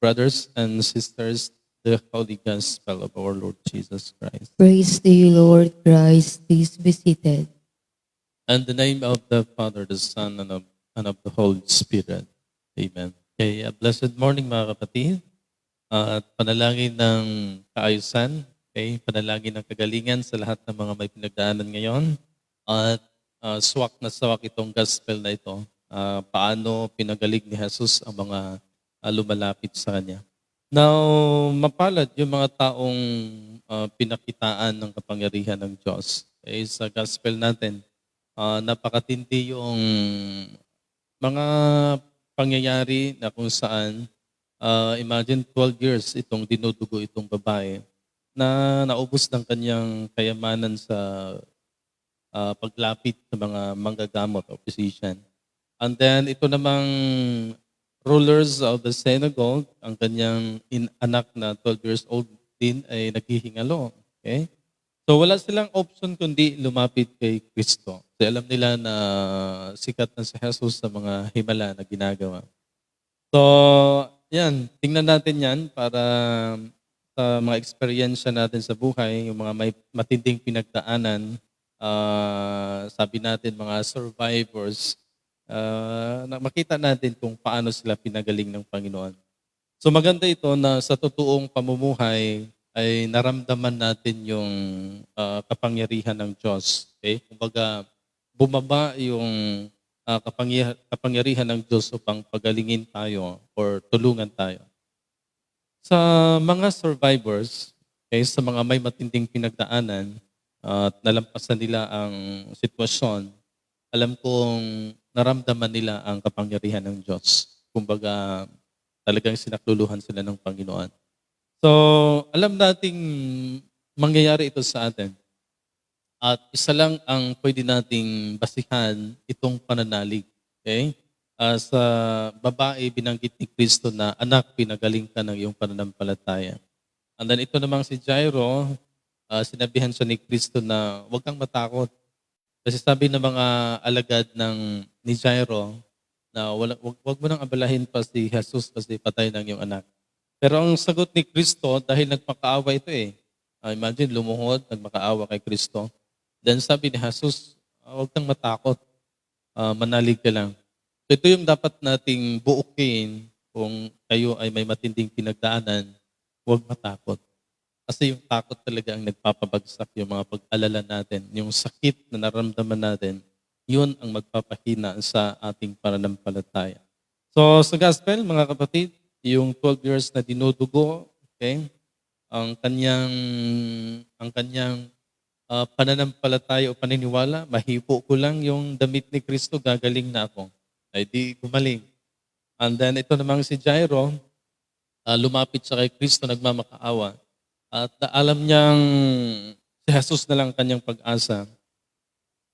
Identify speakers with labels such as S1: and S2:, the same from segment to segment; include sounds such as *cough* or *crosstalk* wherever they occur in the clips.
S1: brothers and sisters, the Holy Gospel of our Lord Jesus Christ.
S2: Praise to you, Lord Christ. Please be seated.
S1: And the name of the Father, the Son, and of, and of the Holy Spirit. Amen. Okay, a blessed morning mga kapatid. Uh, at panalangin ng kaayusan, okay, panalangin ng kagalingan sa lahat ng mga may pinagdaanan ngayon. At uh, swak na swak itong gospel na ito. Uh, paano pinagaling ni Jesus ang mga uh, lumalapit sa Kanya. Now, mapalad yung mga taong uh, pinakitaan ng kapangyarihan ng Diyos. Okay, sa gospel natin, uh, napakatindi yung mga pangyayari na kung saan, uh, imagine 12 years itong dinudugo itong babae na naubos ng kanyang kayamanan sa uh, paglapit sa mga manggagamot o physician. And then ito namang rulers of the synagogue, ang kanyang in anak na 12 years old din ay naghihingalo. Okay? So wala silang option kundi lumapit kay Kristo. Kasi alam nila na sikat na si Jesus sa mga himala na ginagawa. So, yan, tingnan natin yan para sa mga eksperyensya natin sa buhay, yung mga may matinding pinagdaanan, ah, sabi natin mga survivors, na makita natin kung paano sila pinagaling ng Panginoon. So maganda ito na sa totoong pamumuhay ay naramdaman natin yung ah, kapangyarihan ng Diyos. Okay? Kumbaga, bumaba yung ah, kapangyar- kapangyarihan ng Diyos upang pagalingin tayo or tulungan tayo. Sa mga survivors, okay, sa mga may matinding pinagdaanan at nalampasan nila ang sitwasyon, alam kong naramdaman nila ang kapangyarihan ng Diyos. Kumbaga, talagang sinakluluhan sila ng Panginoon. So, alam nating mangyayari ito sa atin. At isa lang ang pwede nating basihan itong pananalig. Okay? Ah, sa babae, binanggit ni Kristo na, anak, pinagaling ka ng iyong pananampalataya. And then ito namang si Jairo, ah, sinabihan siya ni Kristo na huwag kang matakot. Kasi sabi ng mga alagad ng ni Jairo na wala, wag, wag mo nang abalahin pa si Jesus kasi patay ng iyong anak. Pero ang sagot ni Kristo, dahil nagmakaawa ito eh. Ah, imagine, lumuhod, nagmakaawa kay Kristo. Then sabi ni Jesus, "Ah, huwag kang matakot. Ah, manalig ka lang. So ito yung dapat nating buukin kung kayo ay may matinding pinagdaanan, huwag matakot. Kasi yung takot talaga ang nagpapabagsak yung mga pag-alala natin. Yung sakit na naramdaman natin, yun ang magpapahina sa ating pananampalataya. So sa gospel, mga kapatid, yung 12 years na dinudugo, okay, ang kanyang ang kanyang ah, pananampalataya o paniniwala, mahipo ko lang yung damit ni Kristo, gagaling na ako. Ay di gumaling. And then ito namang si Jairo, ah, lumapit siya kay Kristo, nagmamakaawa. At alam niyang si Jesus na lang ang kanyang pag-asa.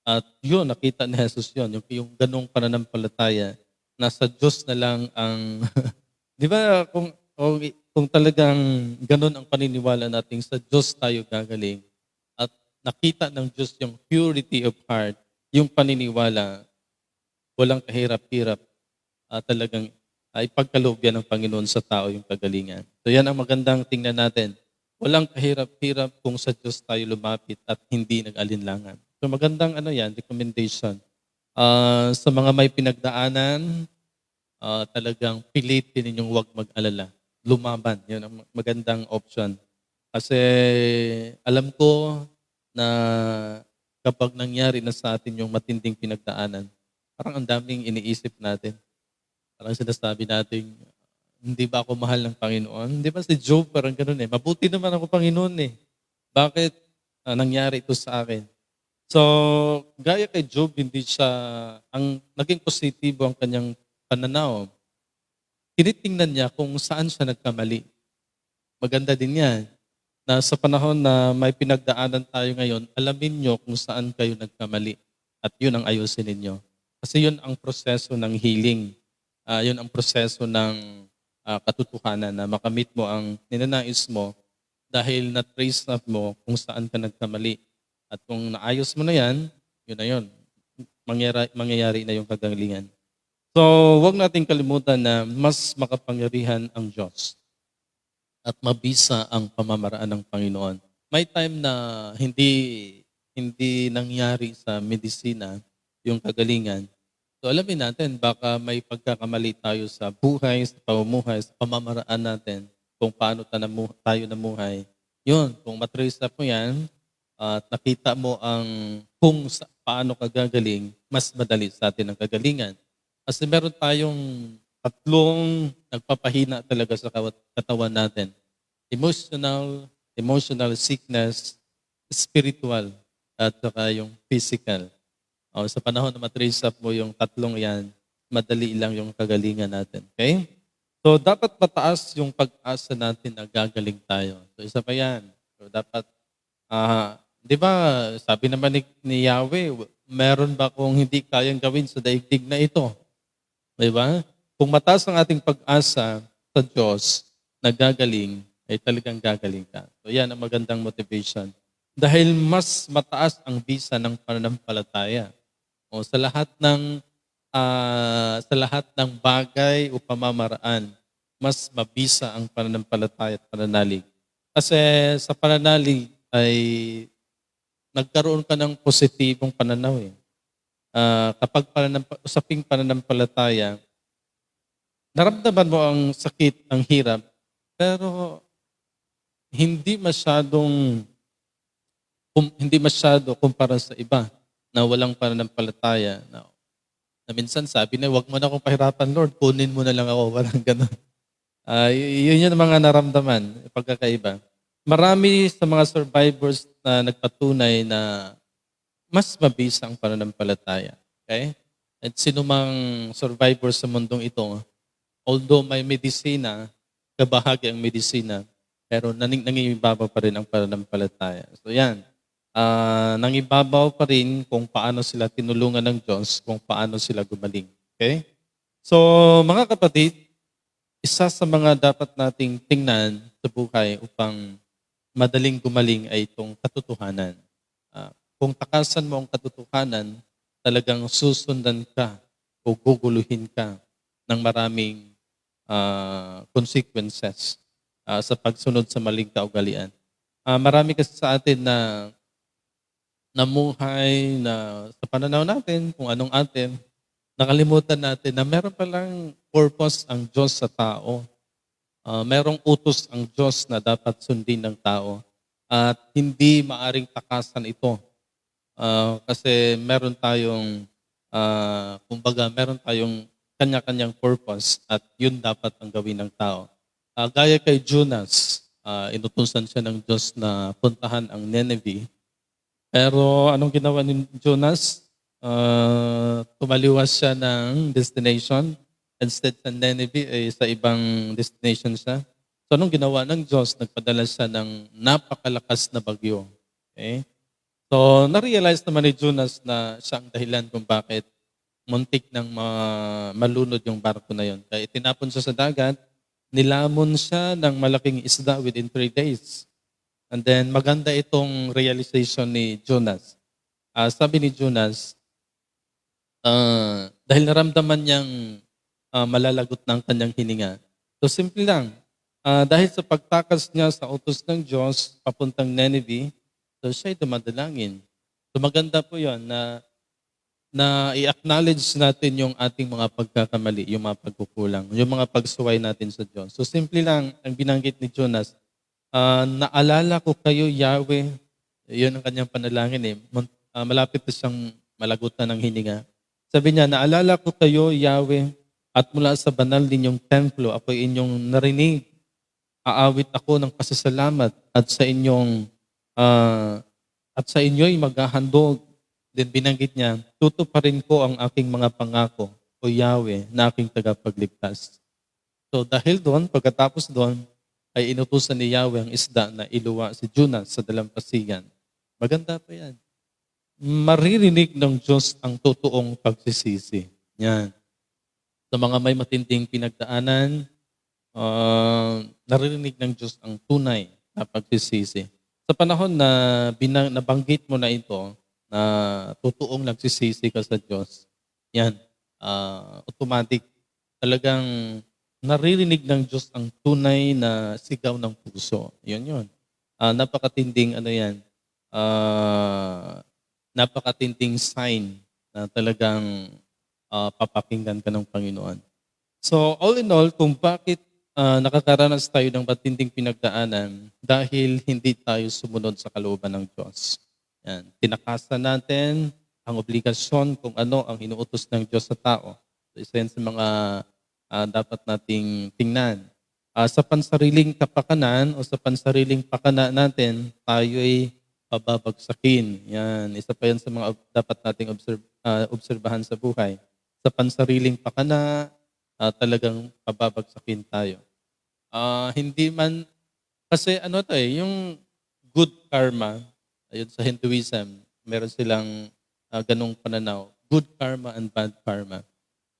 S1: At yun, nakita ni Jesus yun, yung, yung ganong pananampalataya, nasa Diyos na lang ang... *laughs* Di ba kung, kung, kung talagang ganon ang paniniwala natin, sa Diyos tayo gagaling, at nakita ng Diyos yung purity of heart, yung paniniwala, walang kahirap-hirap, at talagang ay pagkaloob yan ng Panginoon sa tao yung kagalingan. So yan ang magandang tingnan natin. Walang kahirap-hirap kung sa Diyos tayo lumapit at hindi nag-alinlangan. So magandang ano yan, recommendation. Ah, sa mga may pinagdaanan, ah, talagang pilitin ninyong huwag mag-alala. Lumaban. Yun ang magandang option. Kasi alam ko na kapag nangyari na sa atin yung matinding pinagdaanan, parang ang daming iniisip natin. Parang sinasabi natin, hindi ba ako mahal ng Panginoon? Hindi ba si Job parang ganun eh. Mabuti naman ako Panginoon eh. Bakit ah, nangyari ito sa akin? So, gaya kay Job, hindi siya, ang naging positibo ang kanyang pananaw. Tinitingnan niya kung saan siya nagkamali. Maganda din yan na sa panahon na may pinagdaanan tayo ngayon, alamin nyo kung saan kayo nagkamali. At yun ang ayusin ninyo. Kasi yun ang proseso ng healing. Ah, yun ang proseso ng ah, katotohanan na makamit mo ang ninanais mo dahil na-trace na mo kung saan ka nagkamali. At kung naayos mo na yan, yun na yun. Mangyayari, mangyayari na yung kagalingan. So, wag nating kalimutan na mas makapangyarihan ang Diyos at mabisa ang pamamaraan ng Panginoon. May time na hindi hindi nangyari sa medisina yung kagalingan. So alamin natin, baka may pagkakamali tayo sa buhay, sa pamumuhay, sa pamamaraan natin, kung paano tayo namuhay. Yun, kung matrace up mo yan, at nakita mo ang kung sa, paano ka gagaling, mas madali sa atin ang kagalingan. Kasi meron tayong tatlong nagpapahina talaga sa katawan natin. Emotional, emotional sickness, spiritual, at saka yung physical. O, sa panahon na matrace up mo yung tatlong yan, madali lang yung kagalingan natin. Okay? So, dapat mataas yung pag-asa natin na gagaling tayo. So, isa pa yan. So, dapat, ah, di ba, sabi naman ni, ni Yahweh, meron ba kung hindi kayang gawin sa daigdig na ito? Di ba? Kung mataas ang ating pag-asa sa Diyos na gagaling, ay talagang gagaling ka. So, yan ang magandang motivation. Dahil mas mataas ang bisa ng pananampalataya. O sa lahat ng ah, sa lahat ng bagay o pamamaraan, mas mabisa ang pananampalataya at pananalig. Kasi sa pananalig ay nagkaroon ka ng positibong pananaw eh. Ah, kapag pananamp- usaping pananampalataya, naramdaman mo ang sakit, ang hirap, pero hindi masyadong kum, hindi masyado kumpara sa iba na walang pananampalataya. Na, na minsan sabi na, wag mo na akong pahirapan, Lord, kunin mo na lang ako. *laughs* Walang ganun. Y- yun yung mga naramdaman, pagkakaiba. Marami sa mga survivors na nagpatunay na mas mabisa ang pananampalataya. Okay? At sino mang survivor sa mundong ito, although may medisina, kabahagi ang medisina, pero naning nangingibabaw pa rin ang pananampalataya. So yan, Ah, nangibabaw pa rin kung paano sila tinulungan ng Diyos, kung paano sila gumaling. Okay? So mga kapatid, isa sa mga dapat nating tingnan sa buhay upang madaling gumaling ay itong katotohanan. Ah, kung takasan mo ang katotohanan, talagang susundan ka o guguluhin ka ng maraming ah, consequences ah, sa pagsunod sa maling kaugalian. Ah, marami kasi sa atin na namuhay na sa pananaw natin, kung anong atin, nakalimutan natin na meron palang purpose ang Diyos sa tao. Ah, merong utos ang Diyos na dapat sundin ng tao at hindi maaring takasan ito. Ah, kasi meron tayong, ah, kumbaga, meron tayong kanya-kanyang purpose at yun dapat ang gawin ng tao. Ah, gaya kay Jonas, ah, inutusan siya ng Diyos na puntahan ang Nineveh. Pero anong ginawa ni Jonas? Ah, tumaliwas siya ng destination. Instead sa Nineveh, ay sa ibang destination siya. So anong ginawa ng Diyos? Nagpadala siya ng napakalakas na bagyo. Okay? So, na-realize naman ni Jonas na siya ang dahilan kung bakit muntik nang ma- malunod yung barko na yon. Kaya itinapon siya sa dagat, nilamon siya ng malaking isda within three days. And then maganda itong realization ni Jonas. Ah, sabi ni Jonas, ah, dahil naramdaman niyang ah, malalagot ng kanyang hininga. So simple lang, Ah, dahil sa pagtakas niya sa utos ng Diyos papuntang Nineveh, so siya'y dumadalangin. So maganda po yon na na i-acknowledge natin yung ating mga pagkakamali, yung mga pagkukulang, yung mga pagsuway natin sa Diyos. So simple lang, ang binanggit ni Jonas, ah, naalala ko kayo, Yahweh, yun ang kanyang panalangin eh. Ah, malapit na siyang malagutan ng hininga. Sabi niya, naalala ko kayo, Yahweh, at mula sa banal ninyong templo, ako inyong narinig. Aawit ako ng pasasalamat at sa inyong ah, at sa inyo'y maghahandog. Then binanggit niya, tutuparin ko ang aking mga pangako, o Yahweh, na aking tagapagligtas. So dahil doon, pagkatapos doon, ay inutusan ni Yahweh ang isda na iluwa si Jonas sa dalampasigan. Maganda pa yan. Maririnig ng Diyos ang totoong pagsisisi. Yan. Sa mga may matinding pinagdaanan, uh, naririnig ng Diyos ang tunay na pagsisisi. Sa panahon na binang, nabanggit mo na ito, na totoong nagsisisi ka sa Diyos, yan, ah, automatic talagang naririnig ng Diyos ang tunay na sigaw ng puso. Yun yun. Ah, napakatinding ano yan. ah, napakatinding sign na talagang ah, papakinggan ka ng Panginoon. So all in all, kung bakit ah, nakakaranas tayo ng matinding pinagdaanan dahil hindi tayo sumunod sa kalooban ng Diyos. Yan. Tinakasan natin ang obligasyon kung ano ang inuutos ng Diyos sa tao. So, isa yan sa mga ah, dapat nating tingnan. Ah, sa pansariling kapakanan o sa pansariling pakana natin, tayo ay pababagsakin. Yan. Isa pa yan sa mga dapat nating observe, ah, obserbahan sa buhay. Sa pansariling pakana, ah, talagang pababagsakin tayo. Ah, hindi man, kasi ano to eh, yung good karma, ayun sa Hinduism, meron silang ah, ganong pananaw, good karma and bad karma.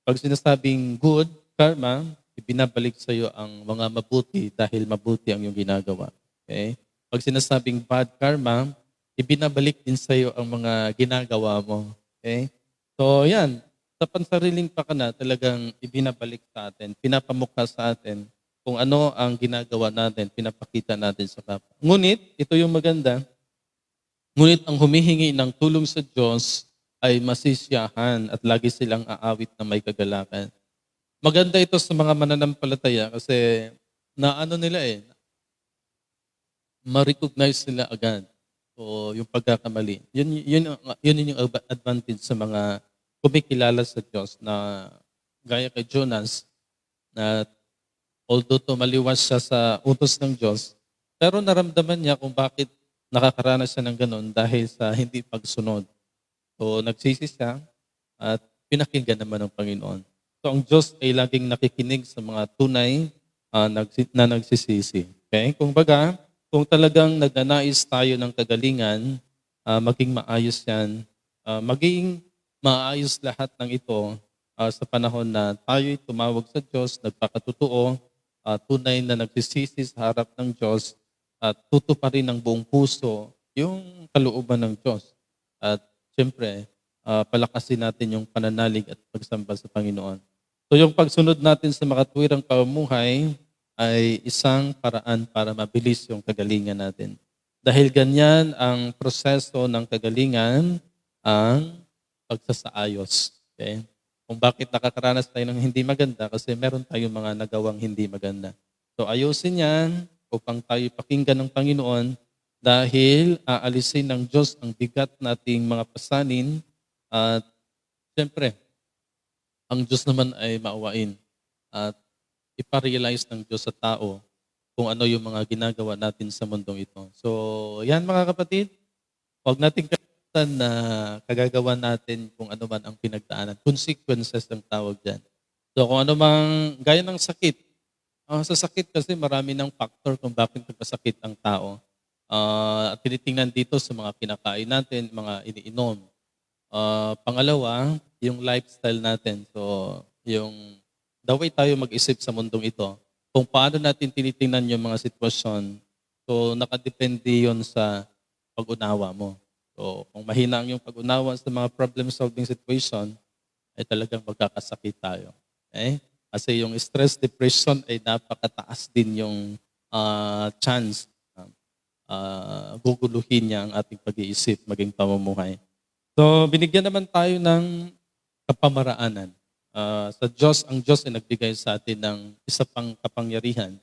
S1: Pag sinasabing good karma, ibinabalik sa iyo ang mga mabuti dahil mabuti ang iyong ginagawa. Okay? Pag sinasabing bad karma, ibinabalik din sa iyo ang mga ginagawa mo. Okay? So, yan. Sa pansariling pakana, talagang ibinabalik sa atin, pinapamukha sa atin kung ano ang ginagawa natin, pinapakita natin sa kapwa. Ngunit, ito yung maganda, ngunit ang humihingi ng tulong sa Diyos ay masisiyahan at lagi silang aawit na may kagalakan. Maganda ito sa mga mananampalataya kasi na ano nila eh, ma-recognize nila agad o yung pagkakamali. Yun, yun, yun yung advantage sa mga kumikilala sa Diyos na gaya kay Jonas na although tumaliwas siya sa utos ng Diyos, pero naramdaman niya kung bakit nakakaranas siya ng ganun dahil sa hindi pagsunod. So nagsisi siya at pinakinggan naman ng Panginoon. So ang Diyos ay laging nakikinig sa mga tunay nagsi- na nagsisisi. Okay? Kung baga, kung talagang nagnanais tayo ng kagalingan, ah, maging maayos yan, ah, maging maayos lahat ng ito ah, sa panahon na tayo'y tumawag sa Diyos, nagpakatotoo, ah, tunay na nagsisisi sa harap ng Diyos, at tutuparin ng buong puso yung kalooban ng Diyos. At siyempre, ah, palakasin natin yung pananalig at pagsamba sa Panginoon. So yung pagsunod natin sa makatwirang pamumuhay ay isang paraan para mabilis yung kagalingan natin. Dahil ganyan ang proseso ng kagalingan, ang pagsasaayos. Okay? Kung bakit nakakaranas tayo ng hindi maganda, kasi meron tayong mga nagawang hindi maganda. So ayusin yan upang tayo pakinggan ng Panginoon dahil aalisin ng Diyos ang bigat nating mga pasanin at siyempre, ang Diyos naman ay maawain at iparealize ng Diyos sa tao kung ano yung mga ginagawa natin sa mundong ito. So, yan mga kapatid, huwag nating kalimutan na kagagawa natin kung ano man ang pinagdaanan. Consequences ang tawag dyan. So, kung ano mang, gaya ng sakit, Ah, sa sakit kasi marami ng factor kung bakit nagkasakit ang tao. Ah, at tinitingnan dito sa mga kinakain natin, mga iniinom. Ah, pangalawa, yung lifestyle natin. So, yung the way tayo mag-isip sa mundong ito, kung paano natin tinitingnan yung mga sitwasyon, so nakadepende yon sa pag-unawa mo. So, kung mahina ang yung pag-unawa sa mga problem-solving situation, ay talagang magkakasakit tayo. Okay? Kasi yung stress, depression ay napakataas din yung ah, chance uh, guguluhin niya ang ating pag-iisip, maging pamumuhay. So, binigyan naman tayo ng kapamaraanan. Ah, sa Diyos, ang Diyos ay nagbigay sa atin ng isa pang kapangyarihan,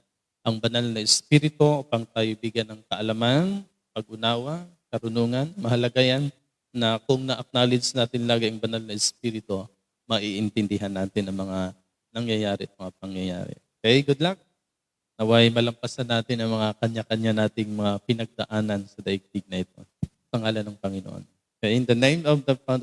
S1: ang banal na Espiritu upang tayo bigyan ng kaalaman, pag-unawa, karunungan. Mahalaga yan na kung na-acknowledge natin lagi ang banal na Espiritu, maiintindihan natin ang mga nangyayari at mga pangyayari. Okay, good luck. Naway malampasan natin ang mga kanya-kanya nating mga pinagdaanan sa daigdig na ito. Sa ngalan ng Panginoon. Okay, in the name of the Father,